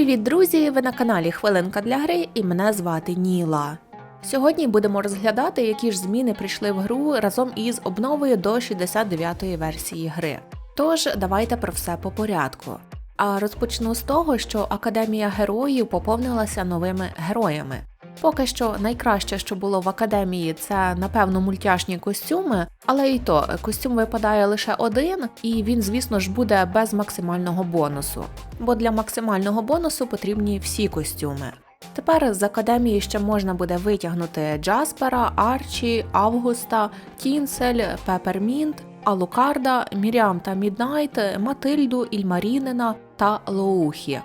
Привіт, друзі! Ви на каналі Хвилинка для гри і мене звати Ніла. Сьогодні будемо розглядати, які ж зміни прийшли в гру разом із обновою до 69-ї версії гри. Тож давайте про все по порядку. А розпочну з того, що Академія героїв поповнилася новими героями. Поки що найкраще, що було в академії, це напевно мультяшні костюми, але і то костюм випадає лише один, і він, звісно ж, буде без максимального бонусу. Бо для максимального бонусу потрібні всі костюми. Тепер з академії ще можна буде витягнути Джаспера, Арчі, Августа, Тінсель, Пепермінт, Алукарда, Міріам та Міднайт, Матильду, Ільмарінина та Лоухі.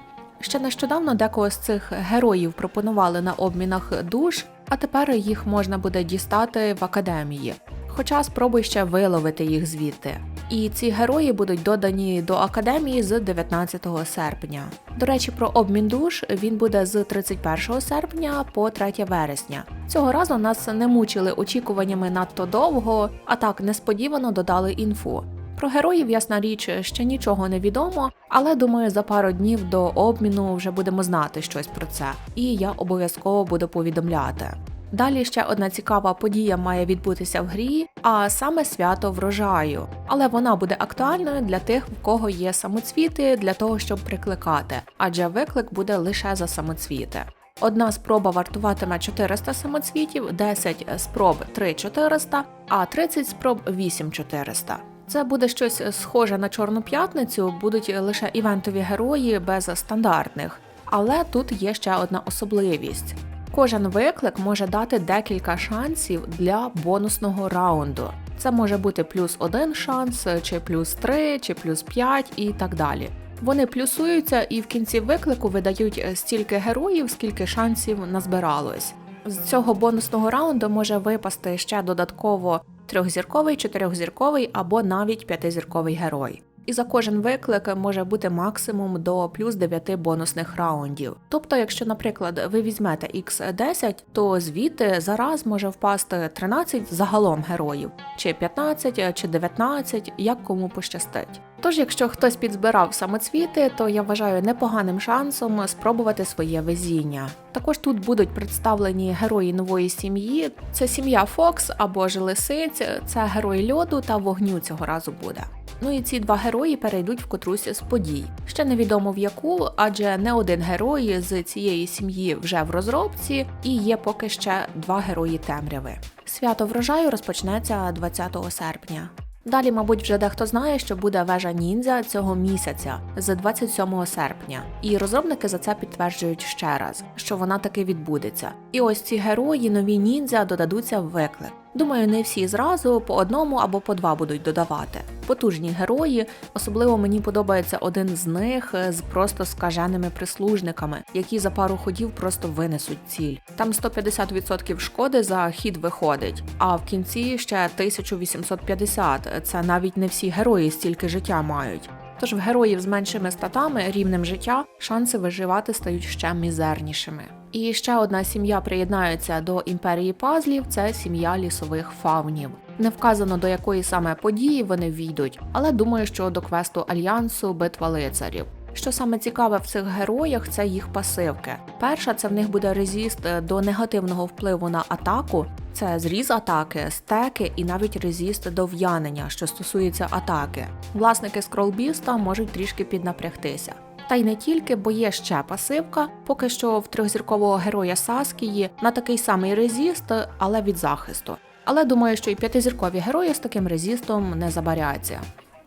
Ще нещодавно декого з цих героїв пропонували на обмінах душ, а тепер їх можна буде дістати в академії. Хоча спробуй ще виловити їх звідти. І ці герої будуть додані до академії з 19 серпня. До речі, про обмін душ він буде з 31 серпня по 3 вересня. Цього разу нас не мучили очікуваннями надто довго, а так несподівано додали інфу. Про героїв, ясна річ, ще нічого не відомо, але думаю, за пару днів до обміну вже будемо знати щось про це, і я обов'язково буду повідомляти. Далі ще одна цікава подія має відбутися в грі, а саме свято врожаю. Але вона буде актуальною для тих, в кого є самоцвіти, для того, щоб прикликати, адже виклик буде лише за самоцвіти. Одна спроба вартуватиме 400 самоцвітів, 10 спроб 3400, а 30 спроб 8400. Це буде щось схоже на Чорну п'ятницю, будуть лише івентові герої без стандартних. Але тут є ще одна особливість. Кожен виклик може дати декілька шансів для бонусного раунду. Це може бути плюс один шанс, чи плюс три, чи плюс п'ять і так далі. Вони плюсуються і в кінці виклику видають стільки героїв, скільки шансів назбиралось. З цього бонусного раунду може випасти ще додатково трьохзірковий, чотирьохзірковий або навіть п'ятизірковий герой. І за кожен виклик може бути максимум до плюс 9 бонусних раундів. Тобто, якщо, наприклад, ви візьмете X10, то звідти зараз може впасти 13 загалом героїв, чи 15, чи 19, як кому пощастить. Тож, якщо хтось підзбирав самоцвіти, то я вважаю непоганим шансом спробувати своє везіння. Також тут будуть представлені герої нової сім'ї. Це сім'я Фокс або ж Лисиць, це герой льоду та вогню цього разу буде. Ну і ці два герої перейдуть в котрусь з подій. Ще невідомо в яку, адже не один герой з цієї сім'ї вже в розробці, і є поки ще два герої темряви. Свято врожаю розпочнеться 20 серпня. Далі, мабуть, вже дехто знає, що буде вежа ніндзя цього місяця з 27 серпня, і розробники за це підтверджують ще раз, що вона таки відбудеться. І ось ці герої, нові ніндзя, додадуться в виклик. Думаю, не всі зразу по одному або по два будуть додавати. Потужні герої, особливо мені подобається один з них з просто скаженими прислужниками, які за пару ходів просто винесуть ціль. Там 150% шкоди за хід виходить, а в кінці ще 1850. Це навіть не всі герої стільки життя мають. Тож в героїв з меншими статами, рівнем життя, шанси виживати стають ще мізернішими. І ще одна сім'я приєднається до імперії пазлів це сім'я лісових фаунів. Не вказано до якої саме події вони війдуть, але думаю, що до квесту альянсу битва лицарів. Що саме цікаве в цих героях, це їх пасивки. Перша це в них буде резіст до негативного впливу на атаку, це зріз атаки, стеки і навіть резіст до в'янення, що стосується атаки. Власники скролбіста можуть трішки піднапрягтися. Та й не тільки, бо є ще пасивка, поки що в трьохзіркового героя Саскії на такий самий резіст, але від захисту. Але думаю, що і п'ятизіркові герої з таким резістом не забаряться.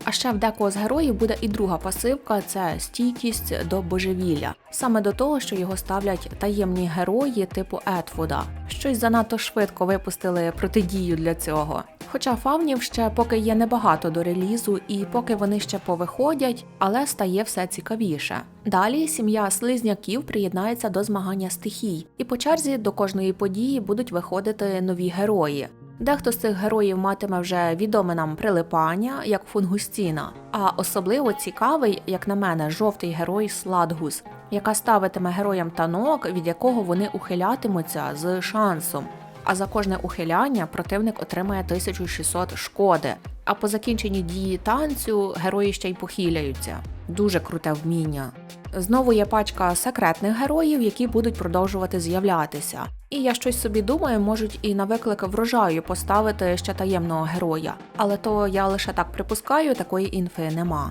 А ще в декого з героїв буде і друга пасивка це стійкість до божевілля, саме до того, що його ставлять таємні герої типу Етвуда. Щось занадто швидко випустили протидію для цього. Хоча фавнів ще поки є небагато до релізу, і поки вони ще повиходять, але стає все цікавіше. Далі сім'я слизняків приєднається до змагання стихій, і по черзі до кожної події будуть виходити нові герої. Дехто з цих героїв матиме вже відоме нам прилипання, як фунгустіна, а особливо цікавий, як на мене, жовтий герой Сладгус, яка ставитиме героям танок, від якого вони ухилятимуться з шансом. А за кожне ухиляння противник отримає 1600 шкоди. А по закінченні дії танцю герої ще й похиляються. Дуже круте вміння. Знову є пачка секретних героїв, які будуть продовжувати з'являтися. І я щось собі думаю, можуть і на виклик врожаю поставити ще таємного героя. Але то я лише так припускаю, такої інфи нема.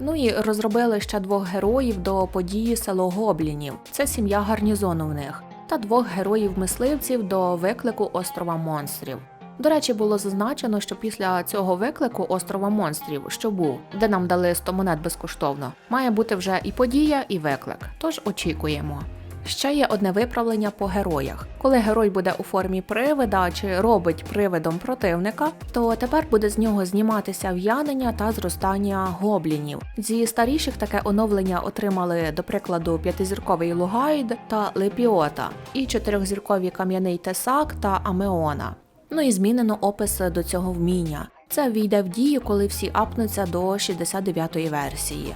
Ну і розробили ще двох героїв до події село Гоблінів. Це сім'я гарнізону в них, та двох героїв-мисливців до виклику острова монстрів. До речі, було зазначено, що після цього виклику острова монстрів, що був, де нам дали 100 монет безкоштовно, має бути вже і подія, і виклик. Тож очікуємо. Ще є одне виправлення по героях. Коли герой буде у формі привида чи робить привидом противника, то тепер буде з нього зніматися в'янення та зростання гоблінів. Зі старіших таке оновлення отримали, до прикладу, п'ятизірковий Лугайд та Лепіота, і чотирьохзіркові кам'яний Тесак та Амеона. Ну і змінено опис до цього вміння. Це війде в дію, коли всі апнуться до 69-ї версії.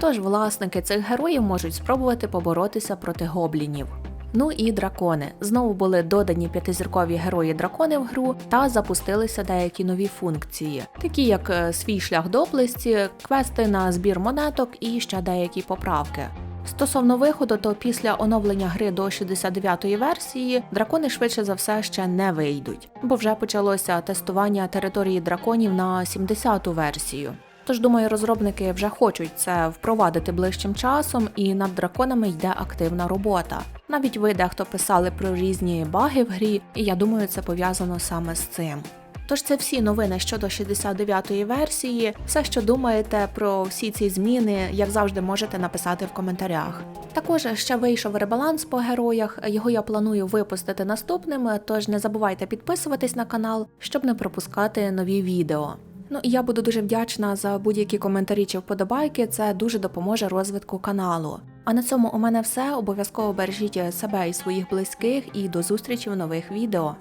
Тож власники цих героїв можуть спробувати поборотися проти гоблінів. Ну і дракони. Знову були додані п'ятизіркові герої дракони в гру та запустилися деякі нові функції, такі як е, свій шлях до області, квести на збір монеток і ще деякі поправки. Стосовно виходу, то після оновлення гри до 69-ї версії дракони швидше за все ще не вийдуть, бо вже почалося тестування території драконів на 70-ту версію. Тож думаю, розробники вже хочуть це впровадити ближчим часом, і над драконами йде активна робота. Навіть ви дехто писали про різні баги в грі, і я думаю, це пов'язано саме з цим. Тож це всі новини щодо 69-ї версії. Все, що думаєте про всі ці зміни, як завжди, можете написати в коментарях. Також ще вийшов ребаланс по героях. Його я планую випустити наступним. Тож не забувайте підписуватись на канал, щоб не пропускати нові відео. Ну і я буду дуже вдячна за будь-які коментарі чи вподобайки. Це дуже допоможе розвитку каналу. А на цьому у мене все. Обов'язково бережіть себе і своїх близьких, і до зустрічі в нових відео.